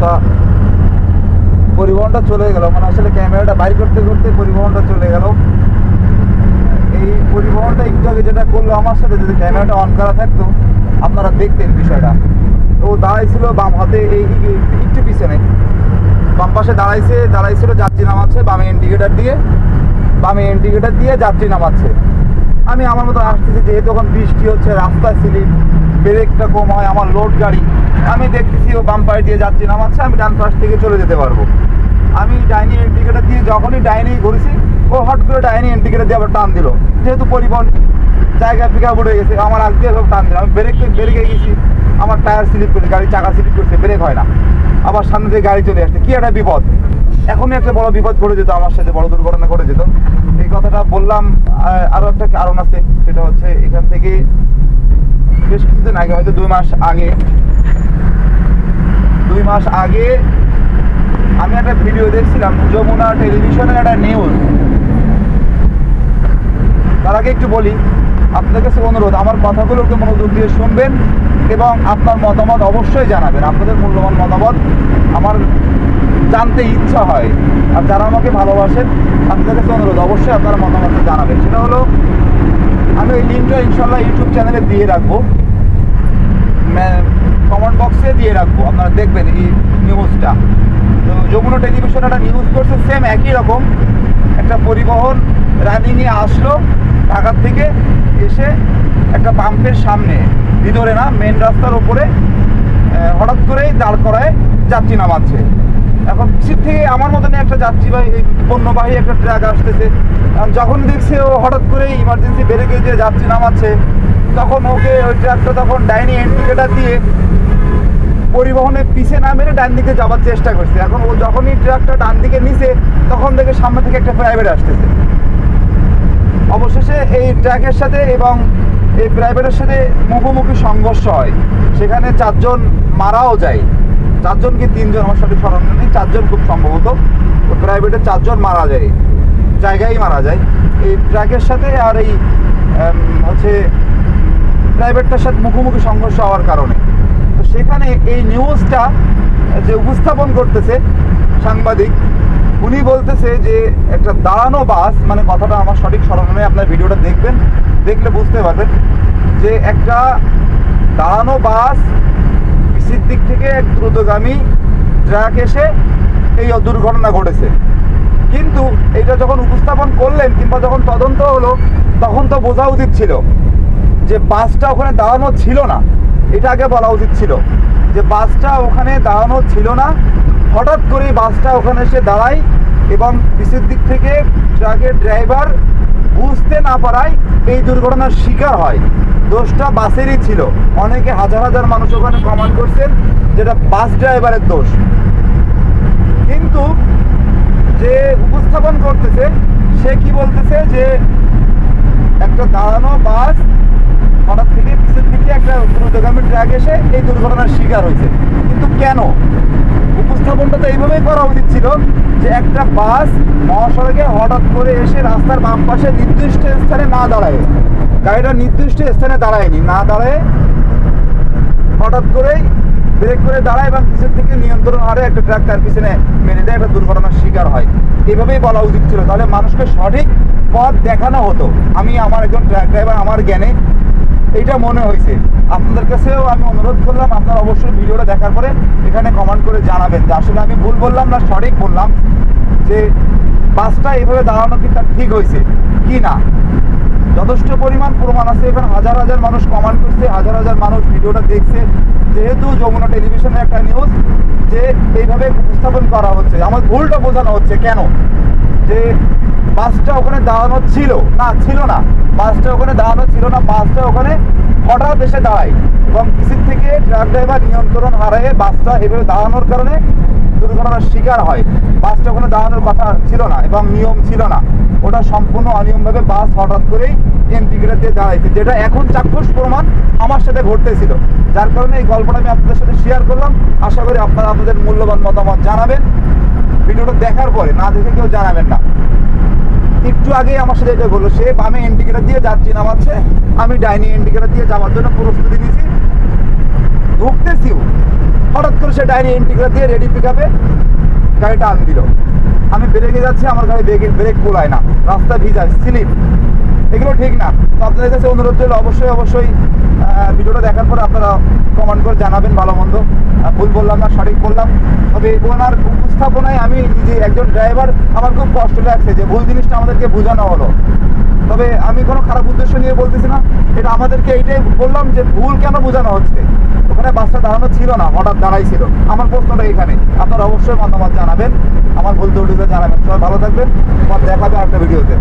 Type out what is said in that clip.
তা পরিবহনটা চলে গেল। মানে আসলে ক্যামেরাটা বাইর করতে করতে পরিবহনটা চলে গেল। এই পরিবহনটা একটু আগে যেটা করল আমার সাথে, যদি ক্যামেরাটা অন করা থাকতো, আপনারা দেখতেন বিষয়টা। ও দাঁড়াইছিল বাম হাতে, এই একটু পিছনে। বাম পাশে দাঁড়াইছে, দাঁড়াইছিল, যাত্রী নামাচ্ছে, বামে ইন্ডিকেটার দিয়ে, বামে ইন্ডিকেটার দিয়ে যাত্রী নামাচ্ছে। আমি আমার মতো আসতেছি, যেহেতু এখন বৃষ্টি হচ্ছে রাস্তা স্লিপ ব্রেকটা কম হয়, আমার লোড গাড়ি আমি দেখতেছি ও বাম পায়ে দিয়ে যাত্রী নামাচ্ছে, আমি ডান পাশ থেকে চলে যেতে পারব। আমি ডাইনি ইন্ডিকেটার দিয়ে যখনই ডাইনি ঘুরেছি, ও হট করে ডাইনি ইন্ডিকেটার দিয়ে আবার টান দিল। যেহেতু পরিবহন জায়গা পিকা উঠে গেছে, আমার আগ দিয়ে সব টান দিল। আমি ব্রেক ব্রেকে গেছি, আমার টায়ার স্লিপ করছে, গাড়ির চাকা স্লিপ করছে ব্রেক হয় না। আবার সামনে দিয়ে গাড়ি চলে আসছে, কি একটা বিপদ। এখনই একটা বড় বিপদ ঘটে যেত, আমার সাথে বড় দুর্ঘটনা ঘটে যেত। এই কথাটা বললাম আরও একটা কারণ আছে, সেটা হচ্ছে এখান থেকে বেশ কিছুদিন আগে, হয়তো দুই মাস আগে দুই মাস আগে আমি একটা ভিডিও দেখছিলাম, যমুনা টেলিভিশনের একটা নিউজ তার আগে একটু বলি, আপনাদের কাছে অনুরোধ, আমার কথাগুলোকে মনোযোগ দিয়ে শুনবেন এবং আপনার মতামত অবশ্যই জানাবেন। আপনাদের মূল্যবান মতামত আমার জানতে ইচ্ছা হয়। আর যারা আমাকে ভালোবাসেন, আপনাদের কাছে অনুরোধ, অবশ্যই আপনারা মতামত জানাবেন। সেটা হলো, আমি ওই লিঙ্কটা ইনশাল্লাহ ইউটিউব চ্যানেলে দিয়ে রাখব। কমেন্ট বক্সে দিয়ে রাখব। আপনারা দেখবেন এই নিউজটা তো যমুনা টেলিভিশন একটা নিউজ করছে সেম একই রকম। একটা পরিবহন রানিংয়ে আসলো, ঢাকার থেকে এসে একটা পাম্পের সামনে। ভিতরে না মেন রাস্তার ওপরে হঠাৎ করেই দাঁড় করায় যাত্রী নামাচ্ছে। এখন পিছিয়ে থেকে আমার মতন একটা যাত্রীবাহী পণ্যবাহী একটা ট্রাক আসতেছে। যখন দেখছে ও হঠাৎ করেই ইমার্জেন্সি ব্রেকে যে যাত্রী নামাচ্ছে, তখন ওকে ওই ট্রাকটা তখন ডাইনি ইন্ডিকেটার দিয়ে পরিবহনের পিছে না মেরে ডান দিকে যাওয়ার চেষ্টা করছে। এখন ও যখনই ট্রাকটা ডান দিকে নিছে, তখন দেখে সামনে থেকে একটা প্রাইভেট আসতেছে। অবশেষে এই ট্রাকের সাথে এবং এই প্রাইভেটের সাথে মুখোমুখি সংঘর্ষ হয়। সেখানে চারজন মারাও যায়। চারজন কি তিনজন? আমার সাথে স্মরণ নেই। চারজন খুব সম্ভবত ওই প্রাইভেটের চারজন মারা যায়। জায়গায় মারা যায়। এই ট্রাকের সাথে আর এই হচ্ছে প্রাইভেটটার সাথে মুখোমুখি সংঘর্ষ হওয়ার কারণে। তো সেখানে এই নিউজটা যে উপস্থাপন করতেছে সাংবাদিক, উনি বলতেছে যে একটা দাঁড়ানো বাস মানে কথাটা আমার সঠিক স্মরণ আপনার ভিডিওটা দেখবেন, দেখলে বুঝতে পারবেন যে একটা দাঁড়ানো বাস, পিসির দিক থেকে এক দ্রুতগামী ট্রাক এসে এই দুর্ঘটনা ঘটেছে। কিন্তু এটা যখন উপস্থাপন করলেন কিংবা যখন তদন্ত হলো, তখন তো বোঝা উচিত ছিল যে বাসটা ওখানে দাঁড়ানো ছিল না। এটা আগে বলা উচিত ছিল যে বাসটা ওখানে দাঁড়ানো ছিল না। হঠাৎ করেই বাসটা ওখানে এসে দাঁড়ায় এবং পিছের দিক থেকে ট্রাকের ড্রাইভার বুঝতে না পারায় এই দুর্ঘটনার শিকার হয়। দোষটা বাসেরই ছিল। অনেকে হাজার হাজার মানুষ ওখানে কমেন্ট করছেন যেটা বাস ড্রাইভারের দোষ। কিন্তু যে উপস্থাপন করতেছে, সে কি বলতেছে যে একটা দাঁড়ানো বাস হঠাৎ থেকে পিছের দিকে একটা দ্রুতগামী ট্রাক এসে এই দুর্ঘটনার শিকার হয়েছে। কিন্তু কেন? উপস্থাপনটা তো এইভাবেই করা উচিত ছিল যে একটা বাস মহাসড়কে হঠাৎ করে এসে রাস্তার বাম পাশে নির্দিষ্ট স্থানে না দাঁড়ায়। গাড়িটা নির্দিষ্ট স্থানে দাঁড়ায়নি, না দাঁড়ায় হঠাৎ করেই ব্রেক করে দাঁড়ায় এবং পিছন থেকে নিয়ন্ত্রণ হারে একটা ট্রাক তার পিছনে মেরে দেয়, একটা দুর্ঘটনার শিকার হয়। এভাবেই বলা উচিত ছিল। তাহলে মানুষকে সঠিক পথ দেখানো হতো। আমি আমার একজন ট্রাক ড্রাইভার, আমার জ্ঞানে এইটা মনে হয়েছে। আপনাদের কাছেও আমি অনুরোধ করলাম, আপনারা অবশ্যই ভিডিওটা দেখার পরে এখানে কমেন্ট করে জানাবেন যে আসলে আমি ভুল বললাম না, সঠিক বললাম, যে বাসটা এইভাবে দাঁড়ানো কি তার ঠিক হয়েছে কি না? যথেষ্ট পরিমাণ প্রমাণ আছে, এখানে হাজার হাজার মানুষ কমেন্ট করছে, হাজার হাজার মানুষ ভিডিওটা দেখছে। যেহেতু যমুনা টেলিভিশনের একটা নিউজ যে এইভাবে উপস্থাপন করা হচ্ছে, আমার ভুলটা বোঝানো হচ্ছে কেন? যে বাসটা ওখানে দাঁড়ানো ছিল। না ছিল না। বাসটা ওখানে দাঁড়ানো ছিল না। বাসটা ওখানে হঠাৎ এসে দাঁড়ায় এবং পিছির থেকে? ট্রাক ড্রাইভার নিয়ন্ত্রণ হারিয়ে বাসটা এভাবে দাঁড়ানোর কারণে দুর্ঘটনার শিকার হয়। বাসটা ওখানে দাঁড়ানোর কথা ছিল না এবং নিয়ম ছিল না। ওটা সম্পূর্ণ অনিয়মভাবে বাস হঠাৎ করেই ইন্টিগ্রেট দিয়ে দাঁড়াইছে। যেটা এখন চাক্ষুষ প্রমাণ আমার সাথে ঘটতেছিল। যার কারণে এই গল্পটা আমি আপনাদের সাথে শেয়ার করলাম। আশা করি আপনারা আপনাদের মূল্যবান মতামত জানাবেন। ভিডিওটা দেখার পরে না দেখে কেউ জানাবেন না। একটু আগে আমার সাথে এটা বলল সে বামে ইন্ডিকেটার দিয়ে যাচ্ছি, নামাচ্ছে। আমি ডাইনি ইন্ডিকেটার দিয়ে যাওয়ার জন্য প্রস্তুতি নিয়েছি ঢুকতেছিও হঠাৎ করে সে ডাইনি ইন্ডিকেটার দিয়ে রেডি পিক আপে গাড়িটা আন দিল। আমি ব্রেকে যাচ্ছি, আমার গাড়ি ব্রেক ব্রেক কোলায় না। রাস্তা ভিজায়, স্লিপ। এগুলো ঠিক না। তো আপনাদের কাছে অনুরোধ রইল, অবশ্যই অবশ্যই ভিডিওটা দেখার পর আপনারা কমেন্ট করে জানাবেন ভালো মন্দ। ভুল বললাম না, সঠিক বললাম। তবে ওনার উপস্থাপনায় আমি নিজে একজন ড্রাইভার আমার খুব কষ্ট লাগছে যে ভুল জিনিসটা আমাদেরকে বোঝানো হলো। তবে আমি কোনো খারাপ উদ্দেশ্য নিয়ে বলতেছি না, এটা আমাদেরকে এইটাই বললাম যে ভুল কেন বোঝানো হচ্ছে? ওখানে বাসটা দাঁড়ানো ছিল না, হঠাৎ দাঁড়াইছিল। আমার প্রশ্নটা এখানে। আপনারা অবশ্যই মতামত জানাবেন। আমার ভুল ত্রুটিতে জানাবেন। সবাই ভালো থাকবেন। আবার দেখাবে একটা ভিডিওতে।